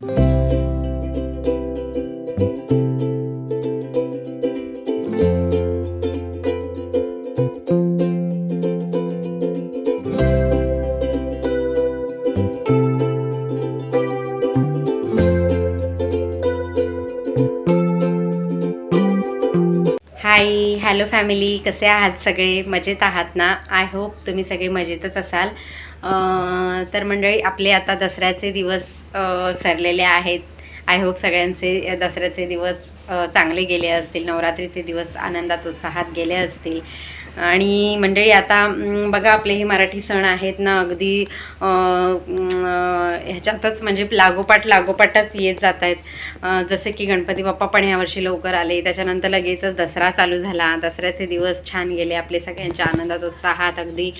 Hi hello family कसे आहात सगळे? मजेत आहात ना? आय होप तुम्ही सगळे मजेतच असाल. तर मंडळी आपले आता दसऱ्याचे दिवस सरलेले आहेत. आय होप सगळ्यांचे दसऱ्याचे दिवस चांगले गेले असतील. नवरात्रीचे दिवस आनंदात उत्साहात गेले असतील. आणि मंडळी आता बघा आपले हे मराठी सण आहेत ना अगदी ह्याच्यातच म्हणजे लागोपाठ लागोपाठच येत जात आहेत जसे की गणपती बाप्पा पण ह्यावर्षी लवकर आले. त्याच्यानंतर लगेचच दसरा चालू झाला. दसऱ्याचे दिवस छान गेले. आपले सगळ्यांच्या आनंदात उत्साहात अगदी.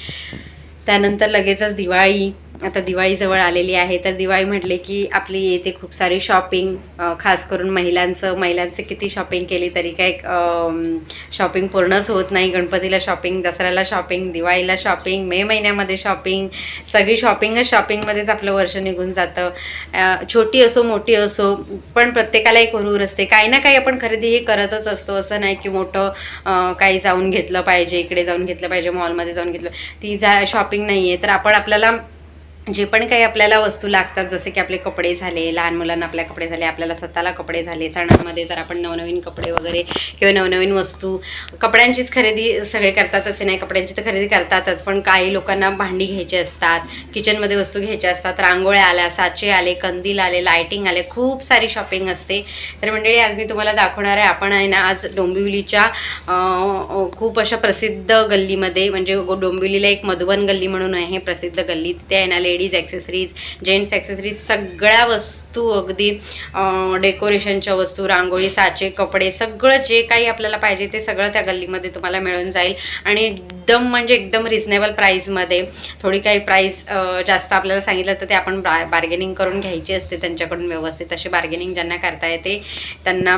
त्यानंतर लगेचच दिवाळी. आता दिवाळी जवळ आलेली आहे तर दिवाळी म्हटले की आपली येते खूप सारी शॉपिंग खास करून महिलांचं महिलांचं किती शॉपिंग केली तरी काय शॉपिंग पूर्णच होत नाही. गणपतीला शॉपिंग दसऱ्याला शॉपिंग दिवाळीला शॉपिंग मे महिन्यामध्ये शॉपिंग सगळी शॉपिंगच शॉपिंगमध्येच आपलं वर्ष निघून जातं. छोटी असो मोठी असो पण प्रत्येकाला एक हुरूर असते. काही ना काही आपण खरेदी हे करतच असतो. असं नाही की मोठं काही जाऊन घेतलं पाहिजे इकडे जाऊन घेतलं पाहिजे मॉलमध्ये जाऊन घेतलं. ती जा शॉपिंग नाही आहे तर आपण आपल्याला जे पण काही आपल्याला वस्तू लागतात जसे की आपले कपडे झाले लहान मुलांना आपल्या कपडे झाले आपल्याला स्वतःला कपडे झाले सणांमध्ये जर आपण नवनवीन कपडे वगैरे किंवा नवनवीन वस्तू कपड्यांचीच खरेदी सगळे करतात असे नाही कपड्यांची तर खरेदी करतातच पण काही लोकांना भांडी घ्यायची असतात किचनमध्ये वस्तू घ्यायच्या असतात रांगोळ्या आल्या साचे आले कंदील आले लायटिंग आले खूप सारी शॉपिंग असते. तर मंडळी आज मी तुम्हाला दाखवणार आहे आपण आहे ना आज डोंबिवलीच्या खूप अशा प्रसिद्ध गल्लीमध्ये म्हणजे डोंबिवलीला एक मधुबन गल्ली म्हणून आहे प्रसिद्ध गल्ली तिथे आहे ना लेडीज ॲक्सेसरीज जेंट्स ॲक्सेसरीज सगळ्या वस्तू अगदी डेकोरेशनच्या वस्तू रांगोळी साचे कपडे सगळं जे काही आपल्याला पाहिजे ते सगळं त्या गल्लीमध्ये तुम्हाला मिळून जाईल. आणि एकदम म्हणजे एकदम रिजनेबल प्राईजमध्ये थोडी काही प्राईस जास्त आपल्याला सांगितलं तर ते आपण बार्गेनिंग करून घ्यायची असते त्यांच्याकडून व्यवस्थित. अशी बार्गेनिंग ज्यांना करता येते त्यांना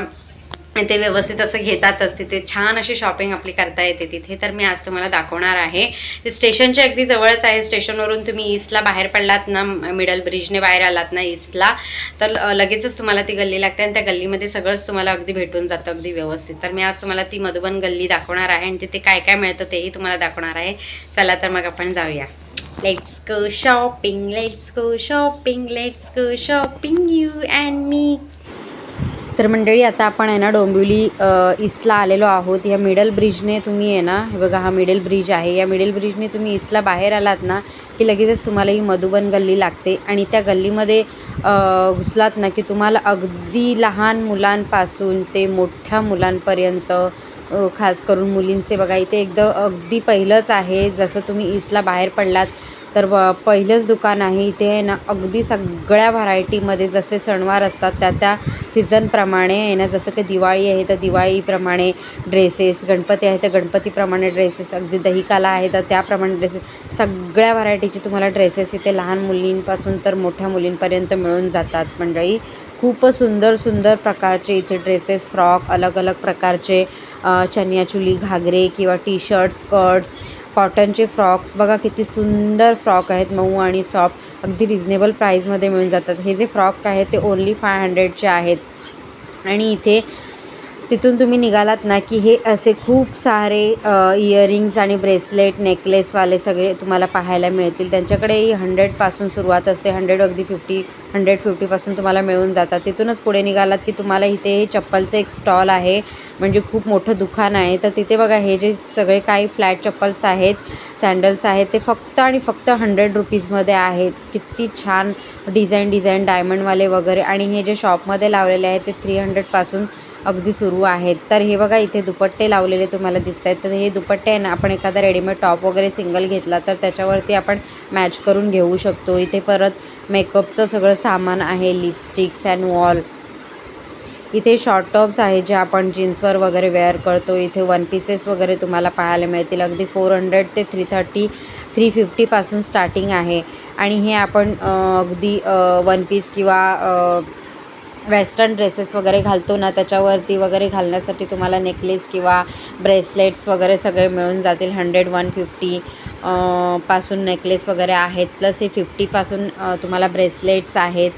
ते व्यवस्थित असं घेतातच. तिथे छान अशी शॉपिंग आपली करता येते तिथे. तर मी आज तुम्हाला दाखवणार आहे. ते स्टेशनच्या अगदी जवळच आहे. स्टेशनवरून तुम्ही ईस्टला बाहेर पडलात ना मिडल ब्रिजने बाहेर आलात ना ईस्टला तर लगेचच तुम्हाला ती गल्ली लागते आणि त्या गल्लीमध्ये सगळंच तुम्हाला अगदी भेटून जातं अगदी व्यवस्थित. तर मी आज तुम्हाला ती मधुबन गल्ली दाखवणार आहे आणि तिथे काय काय मिळतं तेही तुम्हाला दाखवणार आहे. चला तर मग आपण जाऊया. Let's go shopping let's go shopping let's go shopping you and me तर मंडळी आता आपण आहे ना डोंबिवली ईस्टला आलेलो आहोत. या मिडल ब्रिजने तुम्ही आहे ना हे बघा हा मिडल ब्रिज आहे. या मिडल ब्रिजने तुम्ही ईस्टला बाहेर आलात ना की लगेचच तुम्हाला ही मधुबन गल्ली लागते. आणि त्या गल्लीमध्ये घुसलात ना की तुम्हाला अगदी लहान मुलांपासून ते मोठ्या मुलांपर्यंत खास करून मुलींचे बघा इथे एकदम अगदी पहिलंच आहे. जसं तुम्ही ईस्टला बाहेर पडलात तर ब- पहिलंच दुकान आहे इथे आहे ना अगदी सगळ्या व्हरायटीमध्ये जसे सणवार असतात त्या त्या सीझनप्रमाणे आहे ना जसं की दिवाळी आहे तर दिवाळीप्रमाणे ड्रेसेस गणपती आहे तर गणपतीप्रमाणे ड्रेसेस अगदी दहीकाला आहे तर त्याप्रमाणे ड्रेसेस सगळ्या व्हरायटीचे तुम्हाला ड्रेसेस इथे लहान मुलींपासून तर मोठ्या मुलींपर्यंत मिळून जातात मंडळी. खूप सुंदर सुंदर प्रकारचे इथे ड्रेसेस फ्रॉक अलग अलग प्रकारचे अ, चनियाचोली घागरे किंवा टी शर्ट स्कर्ट्स कॉटनचे फ्रॉक्स बघा किती सुंदर फ्रॉक आहेत मऊ आणि सॉफ्ट अगदी रिजनेबल प्राईजमध्ये मिळून जातात. हे जे फ्रॉक आहेत ते ओन्ली फाय हंड्रेडचे आहेत. आणि इथे तिथून तुम्ही निघालात ना की हे असे खूप सारे इयरिंग्ज आणि ब्रेसलेट नेकलेसवाले सगळे तुम्हाला पाहायला मिळतील. त्यांच्याकडेही हंड्रेडपासून सुरुवात असते. हंड्रेड अगदी फिफ्टी हंड्रेड फिफ्टीपासून तुम्हाला मिळून जातात. तिथूनच पुढे निघालात की तुम्हाला इथे हे चप्पलचं एक स्टॉल आहे म्हणजे खूप मोठं दुकान आहे. तर तिथे बघा हे जे सगळे काही फ्लॅट चप्पल्स आहेत सँडल्स आहेत ते फक्त आणि फक्त हंड्रेड रुपीजमध्ये आहेत. किती छान डिझाईन डिझाईन डायमंडवाले वगैरे. आणि हे जे शॉपमध्ये लावलेले आहेत ते थ्री हंड्रेडपासून अगदी सुरू आहेत. तर हे बघा इथे दुपट्टे लावलेले तुम्हाला दिसत आहेत तर हे दुपट्टे आहे ना आपण एखादा रेडीमेड टॉप वगैरे सिंगल घेतला तर त्याच्यावरती आपण मॅच करून घेऊ शकतो. इथे परत मेकअपचं सगळं सामान आहे लिपस्टिक्स अँड वॉल इथे शॉर्ट टॉप्स आहे जे आपण जीन्सवर वगैरे वेअर करतो. इथे वन पीसेस वगैरे तुम्हाला पाहायला मिळतील. अगदी फोर हंड्रेड ते थ्री थर्टी थ्री फिफ्टीपासून स्टार्टिंग आहे. आणि हे आपण अगदी वन पीस किंवा वेस्टर्न ड्रेसेस वगैरे घालतो ना त्याच्यावरती वगैरे घालण्यासाठी तुम्हाला नेकलेस किंवा ब्रेसलेट्स वगैरे सगळे मिळून जातील. हंड्रेड वन फिफ्टी पासून नेकलेस वगैरे आहेत. प्लस हे फिफ्टीपासून तुम्हाला ब्रेसलेट्स आहेत.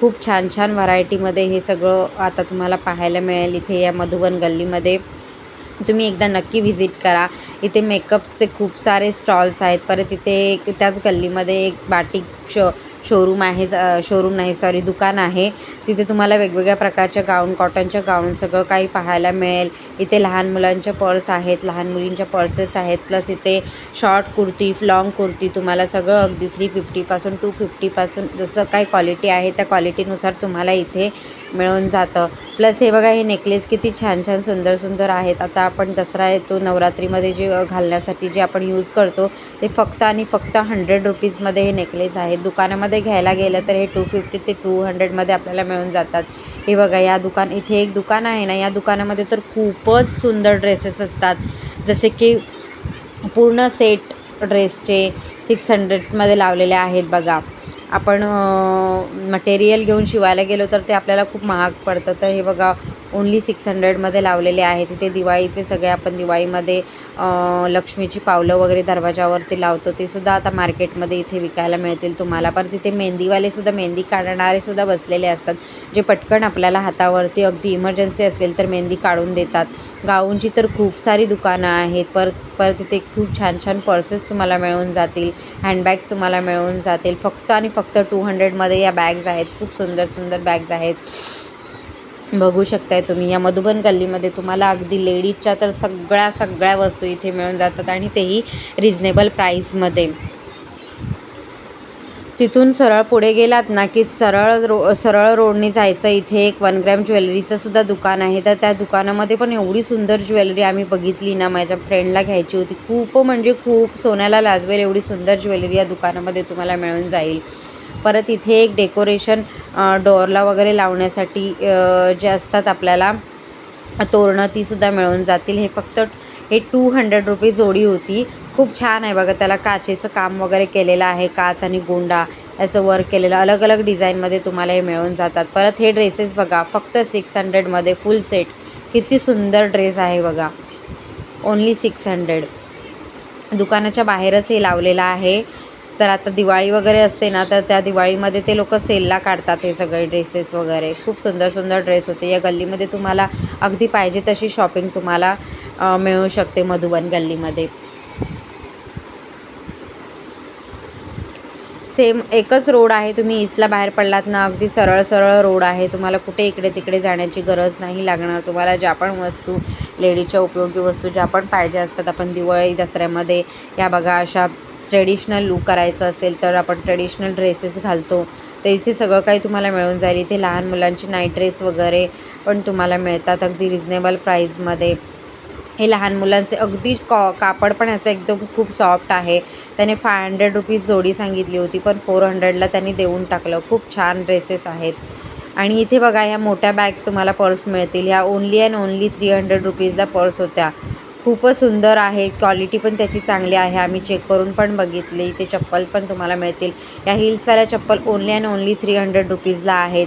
खूप छान छान व्हरायटीमध्ये हे सगळं आता तुम्हाला पाहायला मिळेल. इथे या मधुबन गल्लीमध्ये तुम्ही एकदा नक्की व्हिजिट करा. इथे मेकअपचे खूप सारे स्टॉल्स आहेत. परत इथे त्याच गल्लीमध्ये एक बाटिक शो शोरूम आहे शोरूम नाही सॉरी दुकान आहे. तिथे तुम्हाला वेगवेगळ्या प्रकारच्या गाऊन कॉटनच्या गाऊन सगळं काही पाहायला मिळेल. इथे लहान मुलांच्या पर्स आहेत लहान मुलींच्या पर्सेस आहेत. प्लस इथे शॉर्ट कुर्ती लॉंग कुर्ती तुम्हाला सगळं अगदी थ्री फिफ्टीपासून टू फिफ्टीपासून जसं काही क्वालिटी आहे त्या क्वालिटीनुसार तुम्हाला इथे मिळून जातं. प्लस हे बघा हे नेकलेस किती छान छान सुंदर सुंदर आहेत. आता आपण दसरा येतो नवरात्रीमध्ये जे घालण्यासाठी जे आपण यूज करतो ते फक्त आणि फक्त हंड्रेड रुपीजमध्ये हे नेकलेस आहेत दुकानामध्ये घ्यायला गेलं तर हे टू फिफ्टी ते टू हंड्रेडमध्ये आपल्याला मिळून जातात. हे बघा या दुकान इथे एक दुकान आहे ना या दुकानामध्ये तर खूपच सुंदर ड्रेसेस असतात. जसे की पूर्ण सेट ड्रेसचे सिक्स हंड्रेडमध्ये लावलेले आहेत बघा. आपण मटेरियल घेऊन शिवायला गेलो तर ते आपल्याला खूप महाग पडतं. तर हे बघा ओन्ली सिक्स हंड्रेडमध्ये लावलेले आहेत तिथे दिवाळीचे सगळे आपण दिवाळीमध्ये लक्ष्मीची पावलं वगैरे दरवाजावरती लावतो. ते सुद्धा आता मार्केटमध्ये इथे विकायला मिळतील तुम्हाला. पण तिथे मेहंदीवालेसुद्धा मेहंदी काढणारेसुद्धा बसलेले असतात. जे पटकन आपल्याला हातावरती अगदी इमर्जन्सी असेल तर मेहंदी काढून देतात. गाऊनची तर खूप सारी दुकानं आहेत. परत परत तिथे खूप छान छान पर्सेस तुम्हाला मिळून जातील. हँडबॅग्स तुम्हाला मिळून जातील. फक्त आणि फक्त टू हंड्रेडमध्ये या बॅग्स आहेत. खूप सुंदर सुंदर बॅग्स आहेत. बघू शकताय तुम्ही. या मधुबन गल्लीमध्ये तुम्हाला अगदी लेडीजच्या तर सगळ्या सगळ्या वस्तू इथे मिळून जातात आणि तेही रिजनेबल प्राईसमध्ये तिथून सरळ पुढे गेलात ना की सरळ रो सरळ रोडने जायचं. इथे एक वन ग्रॅम ज्वेलरीचं सुद्धा दुकान आहे. तर त्या दुकानामध्ये पण एवढी सुंदर ज्वेलरी आम्ही बघितली ना माझ्या फ्रेंडला घ्यायची होती. खूप म्हणजे खूप सोन्याला लाजवेल एवढी सुंदर ज्वेलरी या दुकानामध्ये तुम्हाला मिळून जाईल. परत इथे एक डेकोरेशन डोअरला वगैरे लावण्यासाठी जे असतात आपल्याला तोरणं तीसुद्धा मिळून जातील. हे फक्त हे टू हंड्रेड रुपीज जोडी होती. खूप छान आहे बघा त्याला काचेचं काम वगैरे केलेलं आहे काच आणि गोंडा याचं वर्क केलेलं अलग अलग डिझाईनमध्ये तुम्हाला हे मिळून जातात. परत हे ड्रेसेस बघा फक्त सिक्स हंड्रेडमध्ये फुल सेट किती सुंदर ड्रेस आहे बघा. ओन्ली सिक्स हंड्रेड दुकानाच्या बाहेरच हे लावलेलं आहे. तर आता दिवाळी वगैरे असते ना तर त्या दिवाळीमध्ये ते लोक सेलला काढतात हे सगळे ड्रेसेस वगैरे. खूप सुंदर सुंदर ड्रेस होते. या गल्लीमध्ये तुम्हाला अगदी पाहिजे तशी शॉपिंग तुम्हाला मिळू शकते मधुबन गल्लीमध्ये. सेम एकच रोड आहे. तुम्ही ईस्टला बाहेर पडलात ना अगदी सरळ सरळ रोड आहे. तुम्हाला कुठे इकडे तिकडे जाण्याची गरज नाही लागणार. तुम्हाला ज्या पण वस्तू लेडीजच्या उपयोगी वस्तू ज्या पण पाहिजे असतात आपण दिवाळी दसऱ्यामध्ये या बघा अशा ट्रेडिशनल लूक करायचं असेल तर आपण ट्रेडिशनल ड्रेसेस घालतो. तर इथे सगळं काही तुम्हाला मिळून जाईल. इथे लहान मुलांची नाईट ड्रेस वगैरे पण तुम्हाला मिळतात अगदी रिजनेबल प्राईजमध्ये हे लहान मुलांचे अगदी कॉ कापड पण याचं एकदम खूप सॉफ्ट आहे. त्याने फाय हंड्रेड रुपीज जोडी सांगितली होती पण फोर हंड्रेडला त्यांनी देऊन टाकलं. खूप छान ड्रेसेस आहेत. आणि इथे बघा ह्या मोठ्या बॅग्स तुम्हाला पर्स मिळतील. ह्या only and only three hundred रुपीजला purse होत्या. खूपच सुंदर आहे. क्वालिटी पण त्याची चांगली आहे. आम्ही चेक करून पण बघितली. इथे चप्पल पण तुम्हाला मिळतील. या हिल्सवाल्या चप्पल only and only three hundred रुपीजला आहेत.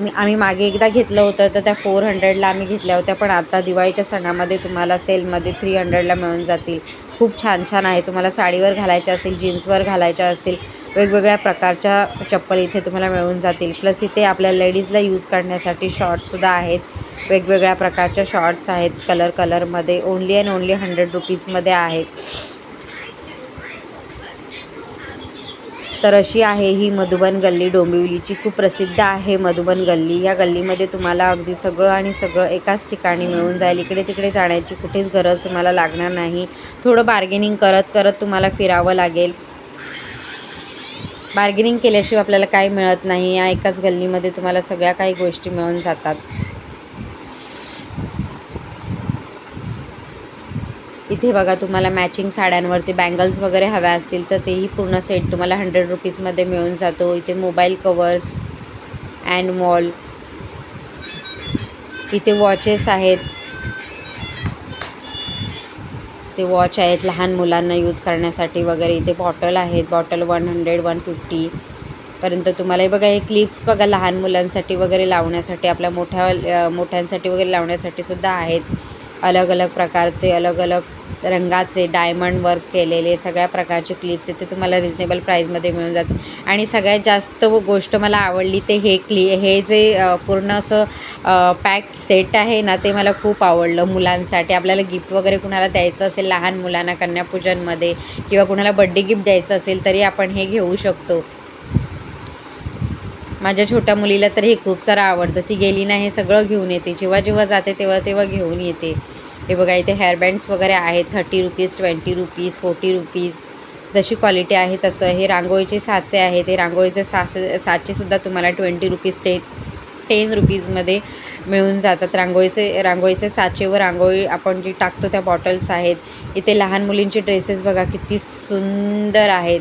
मी आम्ही मागे एकदा घेतलं होतं तर त्या फोर हंड्रेडला आम्ही घेतल्या होत्या. पण आता दिवाळीच्या सणामध्ये तुम्हाला सेलमध्ये थ्री हंड्रेडला मिळून जातील. खूप छान छान आहे. तुम्हाला साडीवर घालायच्या असतील जीन्सवर घालायच्या असतील वेगवेगळ्या प्रकारच्या चप्पल इथे तुम्हाला मिळून जातील. प्लस इथे आपल्या लेडीजला यूज करण्यासाठी शॉर्टसुद्धा आहेत. वेगवेगळ्या प्रकारच्या शॉर्ट्स आहेत. कलर कलरमध्ये ओनली अँड ओनली हंड्रेड रुपीजमध्ये आहेत तर अशी आहे ही मधुबन गल्ली. डोंबिवलीची खूप प्रसिद्ध आहे मधुबन गल्ली. या गल्लीमध्ये तुम्हाला अगदी सगळं आणि सगळं एकाच ठिकाणी मिळून जाईल. इकडे तिकडे जाण्याची कुठेच गरज तुम्हाला लागणार नाही. थोडं बार्गेनिंग करत करत तुम्हाला फिरावं लागेल. बार्गेनिंग केल्याशिवाय आपल्याला काही मिळत नाही. या एकाच गल्लीमध्ये तुम्हाला सगळ्या काही गोष्टी मिळून जातात. इथे बघा तुम्हाला मॅचिंग साड्यांवरती बँगल्स वगैरे हव्या असतील तर तेही पूर्ण सेट तुम्हाला हंड्रेड रुपीजमध्ये मिळून जातो. इथे मोबाईल कवर्स अँड मॉल इथे वॉचेस आहेत. ते वॉच आहेत लहान मुलांना यूज करण्यासाठी वगैरे. इथे बॉटल आहेत. Bottle one hundred one fifty पर्यंत तुम्हाला हे बघा हे क्लिप्स बघा लहान मुलांसाठी वगैरे लावण्यासाठी आपल्या मोठ्या मोठ्यांसाठी वगैरे लावण्यासाठी सुद्धा आहेत. अलग अलग प्रकारचे अलग अलग रंगाचे डायमंड वर्क केलेले सगळ्या प्रकारचे क्लिप्स आहेत ते तुम्हाला रिजनेबल प्राईजमध्ये मिळून जातात आणि सगळ्यात जास्त गोष्ट मला आवडली ते हे क्लि हे जे पूर्ण असं पॅक सेट आहे ना ते मला खूप आवडलं मुलांसाठी. आपल्याला गिफ्ट वगैरे कुणाला द्यायचं असेल लहान मुलांना कन्यापूजनमध्ये किंवा कुणाला बड्डे गिफ्ट द्यायचं असेल तरी आपण हे घेऊ शकतो. माझ्या छोट्या मुलीला तर हे खूप सारं आवडतं. ती गेली ना हे सगळं घेऊन येते. जेव्हा जेव्हा जाते तेव्हा तेव्हा घेऊन येते. हे बघा इथे हेअरबँड्स वगैरे आहेत. Thirty rupees twenty rupees forty rupees जशी क्वालिटी आहे तसं. हे रांगोळीचे साचे आहेत. हे रांगोळीचे साचे साचेसुद्धा तुम्हाला ट्वेंटी रुपीज टे टेन रुपीजमध्ये मिळून जातात. रांगोळीचे रांगोळीचे साचे व रांगोळी आपण जी टाकतो त्या बॉटल्स आहेत. इथे लहान मुलींचे ड्रेसेस बघा किती सुंदर आहेत.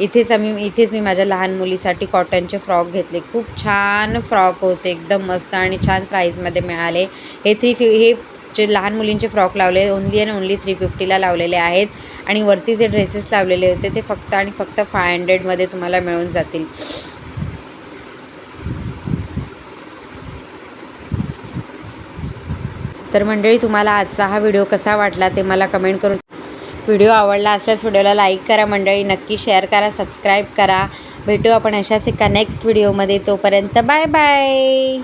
इथेच आम्ही इथेच मी माझ्या लहान मुलीसाठी कॉटनचे फ्रॉक घेतले. खूप छान फ्रॉक होते एकदम मस्त आणि छान प्राईजमध्ये मिळाले. हे थ्री फि हे जे लहान मुलींचे फ्रॉक लावले ओनली अँड ओनली थ्री फिफ्टीला लावलेले आहेत. आणि वरती जे ड्रेसेस लावलेले होते ते फक्त आणि फक्त फाय हंड्रेडमध्ये तुम्हाला मिळून जातील. तर मंडळी तुम्हाला आजचा हा व्हिडिओ कसा वाटला ते मला कमेंट करून व्हिडिओ आवडला असल्यास व्हिडिओला लाईक करा मंडळी नक्की शेअर करा सबस्क्राईब करा. भेटू आपण अशाच एका नेक्स्ट व्हिडिओमध्ये तोपर्यंत बाय बाय.